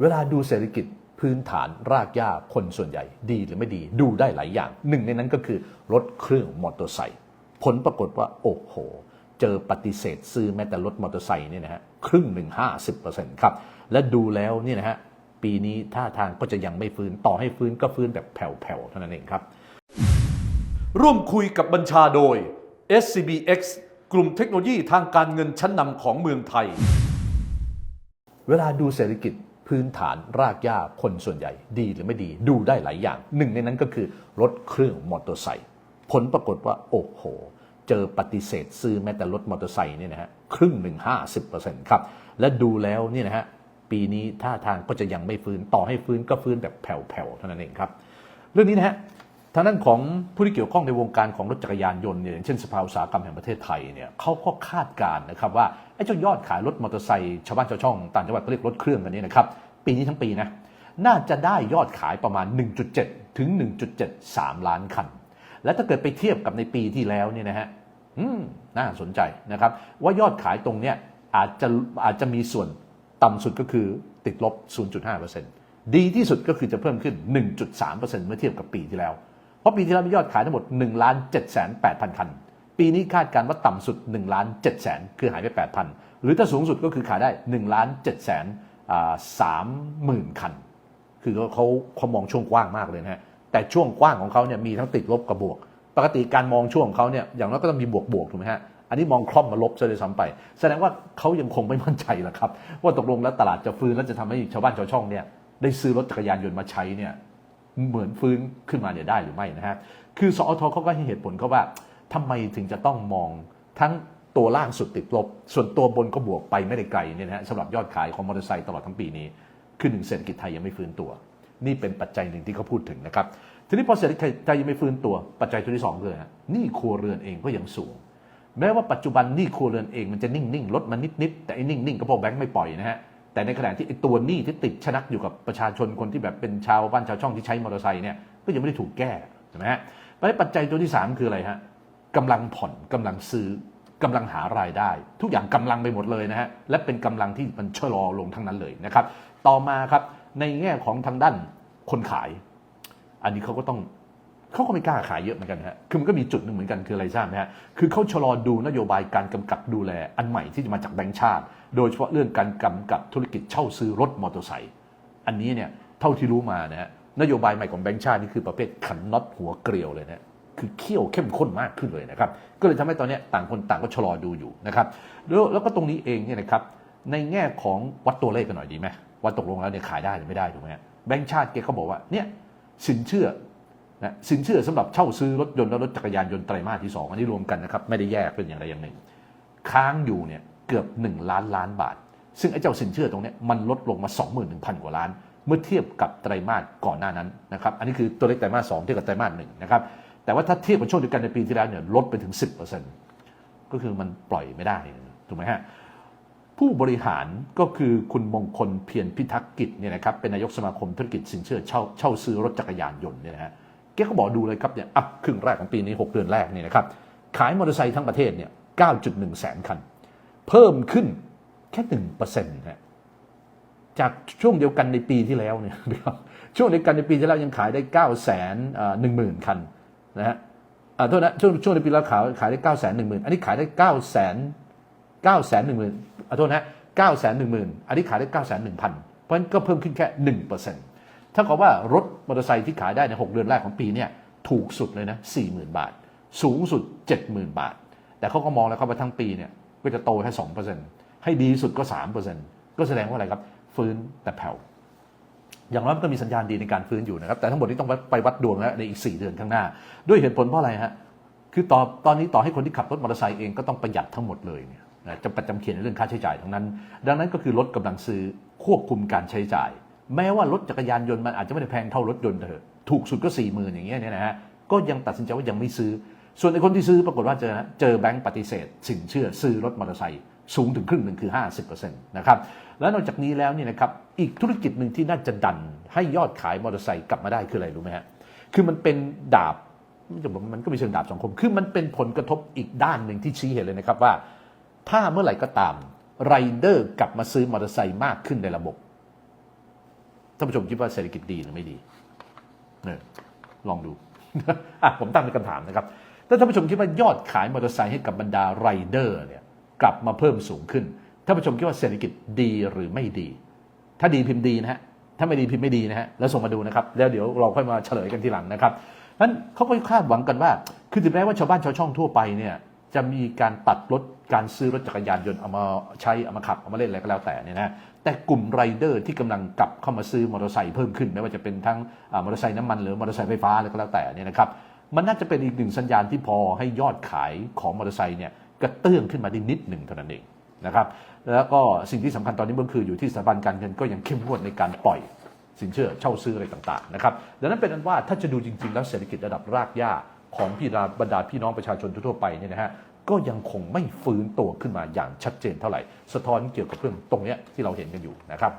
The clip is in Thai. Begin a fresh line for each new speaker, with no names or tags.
เวลาดูเศรษฐกิจพื้นฐานรากหญ้าคนส่วนใหญ่ ดีหรือไม่ดีดูได้หลายอย่าง หนึ่งในนั้นก็คือรถเครื่องมอเตอร์ไซค์ผลปรากฏว่า โอ้โห เจอปฏิเสธซื้อแม้แต่รถมอเตอร์ไซค์เนี่ยนะฮะครึ่งหนึ่งห้าสิบเปอร์เซ็นต์ครับ และดูแล้วเนี่ยนะฮะปีนี้ท่าทางก็จะยังไม่ฟื้นต่อให้ฟื้นก็ฟื้นแบบแผ่วๆเท่านั้นเองครับ ร่วมคุยกับบัญชาโดย SCBX กลุ่มเทคโนโลยีทางการเงินชั้นนำของเมืองไทย เวลาดูเศรษฐกิจ พื้นฐานรากหญ้าคนส่วนใหญ่ ดีหรือไม่ดีดูได้หลายอย่าง หนึ่งในนั้นก็คือรถเครื่องมอเตอร์ไซค์ผลปรากฏว่า โอ้โห เจอปฏิเสธซื้อแม้แต่รถมอเตอร์ไซค์เนี่ยนะฮะครึ่งหนึ่งห้าสิบเปอร์เซ็นต์ครับ และดูแล้วเนี่ยนะฮะปีนี้ท่าทางก็จะยังไม่ฟื้นต่อให้ฟื้นก็ฟื้นแบบแผ่วๆเท่านั้นเองครับ เรื่องนี้นะฮะ ทางด้านของผู้ที่เกี่ยวข้องในวงการของรถจักรยานยนต์เนี่ยอย่างเช่นสภาอุตสาหกรรมแห่งประเทศไทยเนี่ยเขาก็คาดการณ์นะครับว่าไอ้เจ้ายอดขายรถมอเตอร์ไซค์ชาวบ้านชาวช่องต่างจังหวัดเขาเรียกรถเครื่องกันนี้นะครับปีนี้ทั้งปีนะน่าจะได้ยอดขายประมาณ 1.7 ถึง 1.73 ล้านคัน และถ้าเกิดไปเทียบกับในปีที่แล้วเนี่ยนะฮะน่าสนใจนะครับ ว่ายอดขายตรงเนี้ยอาจจะอาจจะมีส่วนต่ำสุดก็คือติดลบ 0.5%ดีที่สุดก็คือจะเพิ่มขึ้น 1.3%เมื่อเทียบกับปีที่แล้ว เพราะปีที่แล้วมียอดขายทั้งหมด1ล้าน7 8 0 0 0 คัน ปีนี้คาดการณ์ว่าต่ำสุด1ล้าน7แสนคือหายไป 8,000 หรือถ้าสูงสุดก็คือขายได้1ล้าน7แสนสามหมื่นคัน คือเขาเขามองช่วงกว้างมากเลยนะฮะ แต่ช่วงกว้างของเขาเนี่ยมีทั้งติดลบกับบวก ปกติการมองช่วงของเขาเนี่ยอย่างน้อยก็ต้องมีบวกบวกถูกไหมฮะอันนี้มองคล่อมมาลบซะเลยซ้ำไป แสดงว่าเขายังคงไม่มั่นใจแหละครับ ว่าตกลงแล้วตลาดจะฟื้นแล้วจะทำให้ชาวบ้านชาวช่องเนี่ยได้ซื้อรถจักรยานยนต์มาใช้เนี่ย เหมือนฟื้นขึ้นมาเนี่ยได้หรือไม่นะฮะคือสอทเขาก็ให้เหตุผลเขาว่าทำไมถึงจะต้องมองทั้งตัวล่างสุดติดลบ ส่วนตัวบนก็บวกไปไม่ได้ไกลเนี่ยนะฮะสำหรับยอดขายของมอเตอร์ไซค์ตลอดทั้งปีนี้ คือหนึ่งเศรษฐกิจไทยยังไม่ฟื้นตัว นี่เป็นปัจจัยหนึ่งที่เขาพูดถึงนะครับทีนี้พอเศรษฐกิจไทยยังไม่ฟื้นตัวปัจจัยตัวที่สองคืออะไรฮะหนี้ครัวเรือนเองก็ยังสูง แม้ว่าปัจจุบันหนี้ครัวเรือนเองมันจะนิ่งๆลดมานิดๆแต่ไอ้นิ่งๆก็เพราะแบงค์ไม่ปล่อยนะฮะ แต่ในขณะที่ไอ้ตัวหนี้ที่ติดชนักอยู่กับประชาชนคนที่แบบเป็นชาวบ้านชาวช่องที่ใช้มอเตอร์ไซค์เนี่ยก็ยังไม่ได้ถูกแก้ใช่ไหมฮะปัจจัยตัวที่สามคืออะไรฮะกำลังผ่อนกำลังซื้อกำลังหารายได้ ทุกอย่างกำลังไปหมดเลยนะฮะและเป็นกำลังที่มันชะลอลงทั้งนั้นเลยนะครับ ต่อมาครับในแง่ของทางด้านคนขาย อันนี้เขาก็ต้อง เขาก็ไม่กล้าขายเยอะเหมือนกันฮะ คือมันก็มีจุดหนึ่งเหมือนกันคืออะไรทราบไหมฮะ คือเขาชะลอดูนโยบายการกำกับดูแลอันใหม่ที่จะมาจากแบงก์ชาติ โดยเฉพาะเรื่องการกำกับธุรกิจเช่าซื้อรถมอเตอร์ไซค์ อันนี้เนี่ยเท่าที่รู้มานะฮะนโยบายใหม่ของแบงก์ชาตินี่คือประเภทขันน็อตหัวเกลียวเลยนะคือเขี้ยวเข้มข้นมากขึ้นเลยนะครับ ก็เลยทำให้ตอนนี้ต่างคนต่างก็ชะลอดูอยู่นะครับ แล้วแล้วก็ตรงนี้เองเนี่ยนะครับ ในแง่ของวัดตัวเลขกันหน่อยดีไหมว่าตกลงแล้วเนี่ยขายได้หรือไม่ได้ถูกไหมแบงก์ชาติแกก็บอกว่าเนี่ยสินเชื่อ นะสินเชื่อสำหรับเช่าซื้อรถยนต์และรถจักรยานยนต์ไตรมาสที่ 2 อันนี้รวมกันนะครับ ไม่ได้แยกเป็นอย่างใดอย่างหนึ่ง ค้างอยู่เนี่ยเกือบ 1 ล้านล้านบาท ซึ่งไอ้เจ้าสินเชื่อตรงนี้มันลดลงมา 21,000 กว่าล้าน เมื่อเทียบกับไตรมาสก่อนหน้านั้นนะครับ อันนี้คือตัวเลขไตรมาส2เทียบกับไตรมาสหนึ่งนะครับ แต่ว่าถ้าเทียบกับช่วงเดียวกันในปีที่แล้วเนี่ยลดไปถึง 10%ก็คือมันปล่อยไม่ได้ถูกไหมฮะผู้บริหารก็คือคุณมงคลเพียรพิทักษ์กิจเนี่ยนะครับเป็นนายกสมาคมธุรกิจสินเชื่อเช่าเช่าซื้อรถจักรยานยนต์เนี่ยนะฮะ แกก็บอกดูเลยครับเนี่ยอะครึ่งแรกของปีนี้ 6 เดือนแรกนี่นะครับ ขายมอเตอร์ไซค์ทั้งประเทศเนี่ย9.1 แสนคัน เพิ่มขึ้นแค่1%เปอร์เซ็นต์ฮะจากช่วงเดียวกันในปีที่แล้วเนี่ยนะครับช่วงเดียวกันในปีที่แล้วยังขายได้9 1 0,000 คันนะฮะอ่าโทษนะช่วงช่วงในปีแล้วขายขายได้ 9 1 0 0 0 0 อันนี้ขายได้ 9 0 0 0 9 1 0 0 0 0ขอโทษนะ9 1 1 0 0 0 อันนี้ขายได้ 9 1 1 0 0 0 เพราะฉะนั้นก็เพิ่มขึ้นแค่ 1% ถ้ากับว่ารถมอเตอร์ไซค์ที่ขายได้ใน 6 เดือนแรกของปีเนี่ยถูกสุดเลยนะ40,000 บาท สูงสุด 70,000 บาท แต่เขาก็มองแล้วครับว่าทั้งปีเนี่ยก็จะโตแค่2%ให้ดีสุดก็ 3%ก็แสดงว่าอะไรครับ ฟื้นแต่แผ่วอย่างน้อยมันก็มีสัญญาณดีในการฟื้นอยู่นะครับ แต่ทั้งหมดนี้ต้องไปวัดดวงแล้วในอีก 4 เดือนข้างหน้า ด้วยเหตุผลเพราะอะไรฮะคือตอนตอนนี้ต่อให้คนที่ขับรถมอเตอร์ไซค์เองก็ต้องประหยัดทั้งหมดเลยเนี่ยนะจำประจำเขียนในเรื่องค่าใช้จ่ายทั้งนั้น ดังนั้นก็คือลดกำลังซื้อควบคุมการใช้จ่าย แม้ว่ารถจักรยานยนต์มันอาจจะไม่ได้แพงเท่ารถยนต์เถอะถูกสุดก็4ี่หมื่นอย่างเงี้ยเนี่ยนะฮะก็ยังตัดสินใจว่ายังไม่ซื้อ ส่วนไอ้คนที่ซื้อปรากฏว่าเจอนะเจอแบงก์ปฏิเสธ สินเชื่อซื้อรถมอเตอร์ไซค์สูงถึงครึ่งหนึ่งคือ 50%นะครับแล้วนอกจากนี้แล้วเนี่ยนะครับอีกธุรกิจหนึ่งที่น่าจะดันให้ยอดขายมอเตอร์ไซค์กลับมาได้คืออะไรรู้ไหมฮะคือมันเป็นดาบไม่จะบอกมันก็ไม่เชิงดาบสองคม คือมันเป็นผลกระทบอีกด้านหนึ่งที่ชี้เห็นเลยนะครับว่า ถ้าเมื่อไหร่ก็ตามไรเดอร์กลับมาซื้อมอเตอร์ไซค์มากขึ้นในระบบ ท่านผู้ชมคิดว่าเศรษฐกิจดีหรือไม่ดีเนี่ยลองดูอะผมตั้งเป็นคำถามนะครับถ้าท่านผู้ชมคิดว่ายอดขายมอเตอร์ไซค์ให้กับบรรดาไรเดอร์เนี่ยกลับมาเพิ่มสูงขึ้นท่านผู้ชมคิดว่าเศรษฐกิจดีหรือไม่ดี ถ้าดีพิมพ์ดีนะฮะถ้าไม่ดีพิมพ์ไม่ดีนะฮะแล้วส่งมาดูนะครับ แล้วเดี๋ยวเราค่อยมาเฉลยกันทีหลังนะครับนั้นเขาก็คาดหวังกันว่า คือถึงแม้ว่าชาวบ้านชาวช่องทั่วไปเนี่ย จะมีการตัดลดการซื้อรถจักรยานยนต์เอามาใช้เอามาขับเอามาเล่นอะไรก็แล้วแต่เนี่ยนะแต่กลุ่มไรเดอร์ที่กำลังกลับเข้ามาซื้อมอเตอร์ไซค์เพิ่มขึ้นไม่ว่าจะเป็นทั้งมอเตอร์ไซค์น้ำมันหรือมอเตอร์ไซค์ไฟฟ้าอะไรก็แล้วแต่เนี่ยนะครับมันน่าจะเป็นอีกหนึ่งสัญญาณที่พอให้ยอดขายของมอเตอร์ไซค์เนี่ยกระเตื้องขึ้นมาได้นิดหนึ่งเท่านั้นเองนะครับแล้วก็สิ่งที่สำคัญตอนนี้ก็คืออยู่ที่สถาบันการเงินก็ยังเข้มงวดในการปล่อยสินเชื่อเช่าซื้ออะไรต่างๆนะครับดังนั้นเป็นอันว่าถ้าจะดูจริงๆแล้วเศรษฐกิจระดับรากหญ้า ของพี่ราบรรดาพี่น้องประชาชนทั่วไปเนี่ยนะฮะก็ยังคงไม่ฟื้นตัวขึ้นมาอย่างชัดเจนเท่าไหร่ สะท้อนเกี่ยวกับเรื่องตรงนี้ที่เราเห็นกันอยู่นะครับ